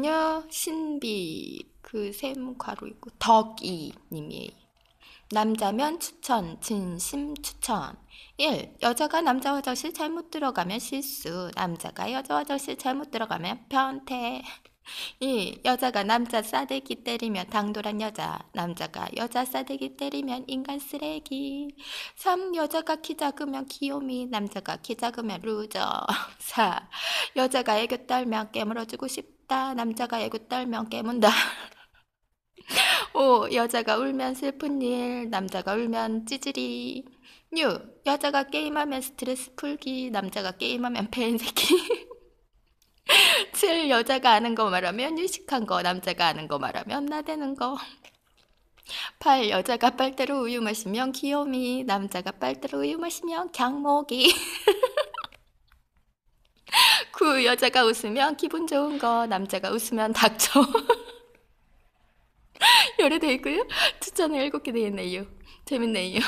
정답은요, 신비, 그 셈 괄호 있고, 덕이 님이에요. 남자면 추천, 진심 추천. 1. 여자가 남자 화장실 잘못 들어가면 실수. 남자가 여자 화장실 잘못 들어가면 변태. 2. 여자가 남자 싸대기 때리면 당돌한 여자. 남자가 여자 싸대기 때리면 인간 쓰레기. 3. 여자가 키 작으면 귀요미. 남자가 키 작으면 루저. 4. 여자가 애교 떨면 깨물어주고 싶다. 남자가 애교 떨면 깨문다. 5. 여자가 울면 슬픈 일, 남자가 울면 찌질이. 6. 여자가 게임하면 스트레스 풀기, 남자가 게임하면 폐인 새끼. 7. 여자가 아는 거 말하면 유식한 거, 남자가 아는 거 말하면 나대는 거. 8. 여자가 빨대로 우유 마시면 귀요미, 남자가 빨대로 우유 마시면 강목이. 9. 여자가 웃으면 기분 좋은 거, 남자가 웃으면 닥쳐. 열애돼 있고요. 추천을 7개 되어 있네요. 재밌네요.